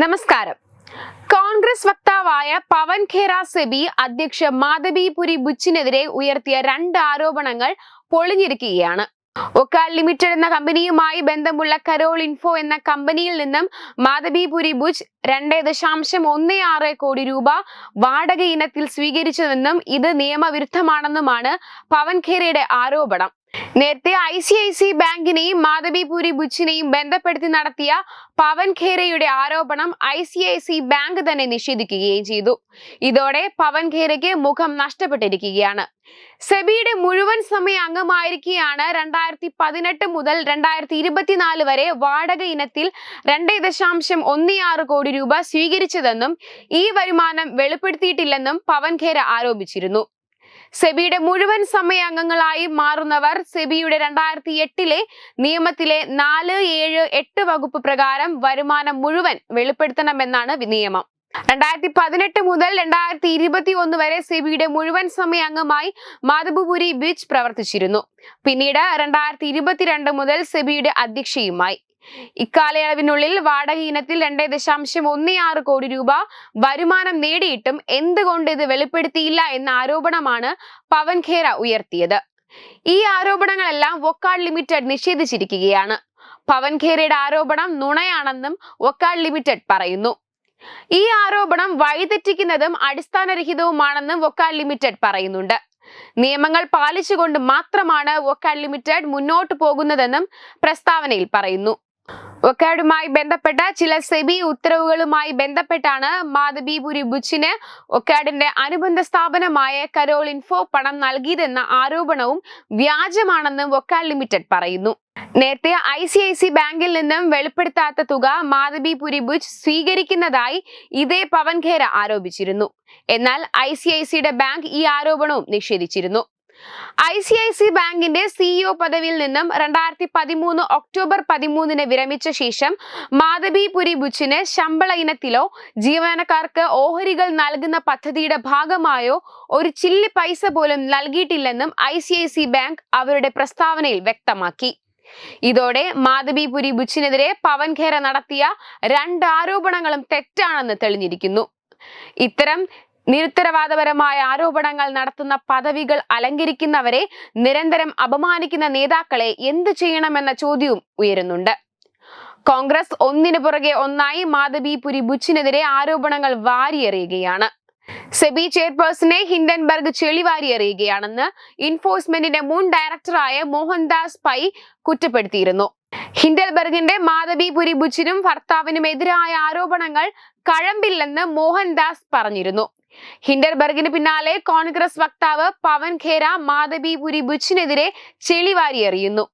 നമസ്കാരം. കോൺഗ്രസ് വക്താവായ പവൻ ഖേര സെബി അധ്യക്ഷ മാധബിപുരി ബുച്ചിനെതിരെ ഉയർത്തിയ രണ്ട് ആരോപണങ്ങൾ പൊളിഞ്ഞിരിക്കുകയാണ്. ഒക്കാൽ ലിമിറ്റഡ് എന്ന കമ്പനിയുമായി ബന്ധമുള്ള കരോൾ ഇൻഫോ എന്ന കമ്പനിയിൽ നിന്നും മാധബിപുരി ബുജ് രണ്ട് ദശാംശം ഒന്ന് ആറ് കോടി രൂപ വാടക ഇനത്തിൽ സ്വീകരിച്ചതെന്നും ഇത് നിയമവിരുദ്ധമാണെന്നുമാണ് പവൻ ഖേരയുടെ ആരോപണം. നേരത്തെ ഐ സി ഐ സി ബാങ്കിനെയും മാധബിപുരി ബുച്ചിനെയും ബന്ധപ്പെടുത്തി നടത്തിയ പവൻ ഖേരയുടെ ആരോപണം I C I C bank തന്നെ നിഷേധിക്കുകയും ചെയ്തു. ഇതോടെ പവൻ ഖേരയ്ക്ക് മുഖം നഷ്ടപ്പെട്ടിരിക്കുകയാണ്. സെബിയുടെ മുഴുവൻ സമയ അംഗമായിരിക്കെയാണ് രണ്ടായിരത്തി പതിനെട്ട് മുതൽ രണ്ടായിരത്തി ഇരുപത്തിനാല് വരെ വാടക ഇനത്തിൽ രണ്ട് ദശാംശം ഒന്ന് ആറ് കോടി രൂപ സ്വീകരിച്ചതെന്നും ഈ വരുമാനം വെളിപ്പെടുത്തിയിട്ടില്ലെന്നും പവൻ ഖേര ആരോപിച്ചിരുന്നു. സെബിയുടെ മുഴുവൻ സമയ അംഗങ്ങളായി മാറുന്നവർ സെബിയുടെ രണ്ടായിരത്തി എട്ടിലെ നിയമത്തിലെ നാല് ഏഴ് എട്ട് വകുപ്പ് പ്രകാരം വരുമാനം മുഴുവൻ വെളിപ്പെടുത്തണമെന്നാണ് നിയമം. രണ്ടായിരത്തി പതിനെട്ട് മുതൽ രണ്ടായിരത്തി ഇരുപത്തി ഒന്ന് വരെ സെബിയുടെ മുഴുവൻ സമയ അംഗമായി മാധബുപുരി ബീച്ച് പ്രവർത്തിച്ചിരുന്നു. പിന്നീട് രണ്ടായിരത്തി ഇരുപത്തിരണ്ട് മുതൽ സെബിയുടെ അധ്യക്ഷയുമായി. ഇക്കാലയളവിനുള്ളിൽ വാടക ഇനത്തിൽ രണ്ട് ദശാംശം ഒന്ന് ആറ് കോടി രൂപ വരുമാനം നേടിയിട്ടും എന്തുകൊണ്ട് ഇത് വെളിപ്പെടുത്തിയില്ല എന്ന ആരോപണമാണ് പവൻ ഖേര ഉയർത്തിയത്. ഈ ആരോപണങ്ങളെല്ലാം വൊക്കാഡ് ലിമിറ്റഡ് നിഷേധിച്ചിരിക്കുകയാണ്. പവൻ ഖേരയുടെ ആരോപണം നുണയാണെന്നും വൊക്കാഡ് ലിമിറ്റഡ് പറയുന്നു. ഈ ആരോപണം വഴിതെറ്റിക്കുന്നതും അടിസ്ഥാനരഹിതവുമാണെന്നും വൊക്കാഡ് ലിമിറ്റഡ് പറയുന്നുണ്ട്. നിയമങ്ങൾ പാലിച്ചുകൊണ്ട് മാത്രമാണ് വൊക്കാഡ് ലിമിറ്റഡ് മുന്നോട്ട് പോകുന്നതെന്നും പ്രസ്താവനയിൽ പറയുന്നു. ഒക്കാഡുമായി ബന്ധപ്പെട്ട ചില സെബി ഉത്തരവുകളുമായി ബന്ധപ്പെട്ടാണ് മാധബിപുരി ബുച്ചിന് ഒക്കാഡിന്റെ അനുബന്ധ സ്ഥാപനമായ കരോൾ ഇൻഫോ പണം നൽകിയതെന്ന ആരോപണവും വ്യാജമാണെന്നും വൊക്കാഡ് ലിമിറ്റഡ് പറയുന്നു. നേരത്തെ ഐ സി ഐ സി ബാങ്കിൽ നിന്നും വെളിപ്പെടുത്താത്ത തുക മാധബിപുരി ബുജ് സ്വീകരിക്കുന്നതായി ഇതേ പവൻ ഖേര ആരോപിച്ചിരുന്നു. എന്നാൽ ഐ സി ഐ സിയുടെ ബാങ്ക് ഈ ആരോപണവും നിഷേധിച്ചിരുന്നു. ഐ സി ഐ സി ബാങ്കിന്റെ സിഇഒ പദവിയിൽ നിന്നും രണ്ടായിരത്തി പതിമൂന്ന് ഒക്ടോബർ പതിമൂന്നിന് വിരമിച്ച ശേഷം മാധബിപുരി ബുച്ചിന് ശമ്പള ഇനത്തിലോ ജീവനക്കാർക്ക് ഓഹരികൾ നൽകുന്ന പദ്ധതിയുടെ ഭാഗമായോ ഒരു ചില്ലി പൈസ പോലും നൽകിയിട്ടില്ലെന്നും I C I C bank അവരുടെ പ്രസ്താവനയിൽ വ്യക്തമാക്കി. ഇതോടെ മാധബിപുരി ബുച്ചിനെതിരെ പവൻ ഖേര നടത്തിയ രണ്ട് ആരോപണങ്ങളും തെറ്റാണെന്ന് തെളിഞ്ഞിരിക്കുന്നു. ഇത്തരം നിരുത്തരവാദപരമായ ആരോപണങ്ങൾ നടത്തുന്ന പദവികൾ അലങ്കരിക്കുന്നവരെ നിരന്തരം അപമാനിക്കുന്ന നേതാക്കളെ എന്തു ചെയ്യണമെന്ന ചോദ്യവും ഉയരുന്നുണ്ട്. കോൺഗ്രസ് ഒന്നിനു പുറകെ ഒന്നായി മാധബിപുരി ബുച്ചിനെതിരെ ആരോപണങ്ങൾ വാരിയെറിയുകയാണ്. സെബി ചെയർപേഴ്സണെ ഹിൻഡൻബർഗ് ചെളിവാരിയെറിയുകയാണെന്ന് എൻഫോഴ്സ്മെന്റിന്റെ മുൻ ഡയറക്ടറായ മോഹൻദാസ് പൈ കുറ്റപ്പെടുത്തിയിരുന്നു. ഹിൻഡൽബർഗിന്റെ മാധബിപുരി ബുച്ചിനും ഭർത്താവിനും എതിരായ ആരോപണങ്ങൾ കഴമ്പില്ലെന്ന് മോഹൻദാസ് പറഞ്ഞിരുന്നു. ഹിൻഡർബർഗിന് പിന്നാലെ കോൺഗ്രസ് വക്താവ് പവൻ ഖേര മാധബിപുരി ബുച്ചിനെതിരെ ചെളിവാരിയെറിയുന്നു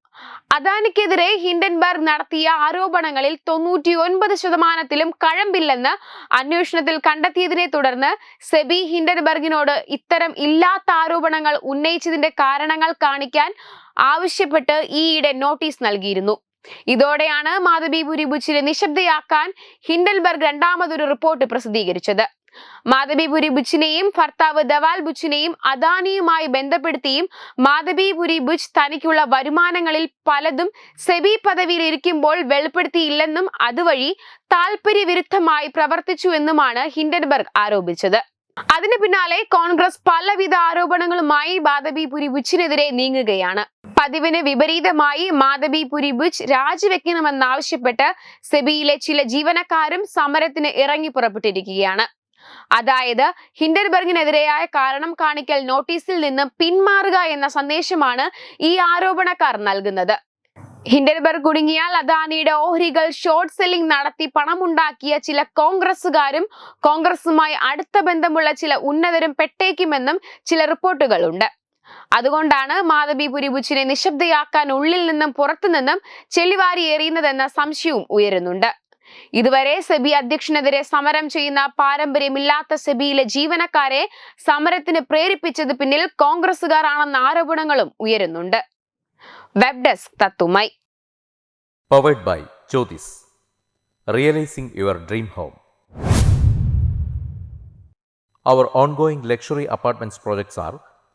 അദാനിക്കെതിരെ ഹിൻഡൻബർഗ് നടത്തിയ ആരോപണങ്ങളിൽ തൊണ്ണൂറ്റി ഒൻപത് ശതമാനത്തിലും കഴമ്പില്ലെന്ന് അന്വേഷണത്തിൽ കണ്ടെത്തിയതിനെ തുടർന്ന് സെബി ഹിൻഡൻബർഗിനോട് ഇത്തരം ഇല്ലാത്ത ആരോപണങ്ങൾ ഉന്നയിച്ചതിന്റെ കാരണങ്ങൾ കാണിക്കാൻ ആവശ്യപ്പെട്ട് ഈയിടെ നോട്ടീസ് നൽകിയിരുന്നു. ഇതോടെയാണ് മാധബി ബുച്ചിനെ നിശബ്ദയാക്കാൻ ഹിൻഡൽബർഗ് രണ്ടാമതൊരു റിപ്പോർട്ട് പ്രസിദ്ധീകരിച്ചത്. മാധബിപുരി ബുച്ചിനെയും ഭർത്താവ് ദവാൽ ബുച്ചിനെയും അദാനിയുമായി ബന്ധപ്പെടുത്തിയും മാധബിപുരി ബുച്ച് തനിക്കുള്ള വരുമാനങ്ങളിൽ പലതും സെബി പദവിയിൽ ഇരിക്കുമ്പോൾ വെളിപ്പെടുത്തിയില്ലെന്നും അതുവഴി താല്പര്യവിരുദ്ധമായി പ്രവർത്തിച്ചു എന്നുമാണ് ഹിൻഡൻബർഗ് ആരോപിച്ചത്. അതിന് പിന്നാലെ കോൺഗ്രസ് പലവിധ ആരോപണങ്ങളുമായി മാധബിപുരി ബുച്ചിനെതിരെ നീങ്ങുകയാണ്. പതിവിന് വിപരീതമായി മാധബിപുരി ബുജ് രാജിവെക്കണമെന്നാവശ്യപ്പെട്ട് സെബിയിലെ ചില ജീവനക്കാരും സമരത്തിന് ഇറങ്ങി പുറപ്പെട്ടിരിക്കുകയാണ്. അതായത് ഹിൻഡർബർഗിനെതിരെയായ കാരണം കാണിക്കൽ നോട്ടീസിൽ നിന്ന് പിന്മാറുക എന്ന സന്ദേശമാണ് ഈ ആരോപണക്കാർ നൽകുന്നത്. ഹിൻഡർബർഗ് കുടുങ്ങിയാൽ അദാനിയുടെ ഓഹരികൾ ഷോർട്ട് സെല്ലിംഗ് നടത്തി പണമുണ്ടാക്കിയ ചില കോൺഗ്രസുകാരും കോൺഗ്രസുമായി അടുത്ത ബന്ധമുള്ള ചില ഉന്നതരും പെട്ടേക്കുമെന്നും ചില റിപ്പോർട്ടുകളുണ്ട്. അതുകൊണ്ടാണ് മാധവി പുരിബുച്ചിനെ നിശബ്ദയാക്കാൻ ഉള്ളിൽ നിന്നും പുറത്തു നിന്നും ചെളിവാരി എറിയുന്നതെന്ന സംശയവും ഉയരുന്നുണ്ട്. ഇതുവരെ സെബി അധ്യക്ഷനെതിരെ സമരം ചെയ്യുന്ന പാരമ്പര്യമില്ലാത്ത സെബിയിലെ ജീവനക്കാരെ സമരത്തിന് പ്രേരിപ്പിച്ചത് പിന്നിൽ കോൺഗ്രസുകാരാണെന്ന ആരോപണങ്ങളും ഉയരുന്നുണ്ട്. വെബ് ഡെസ്ക് തത്തുമൈ powered by Jyothis realising your dream home Our ongoing luxury apartments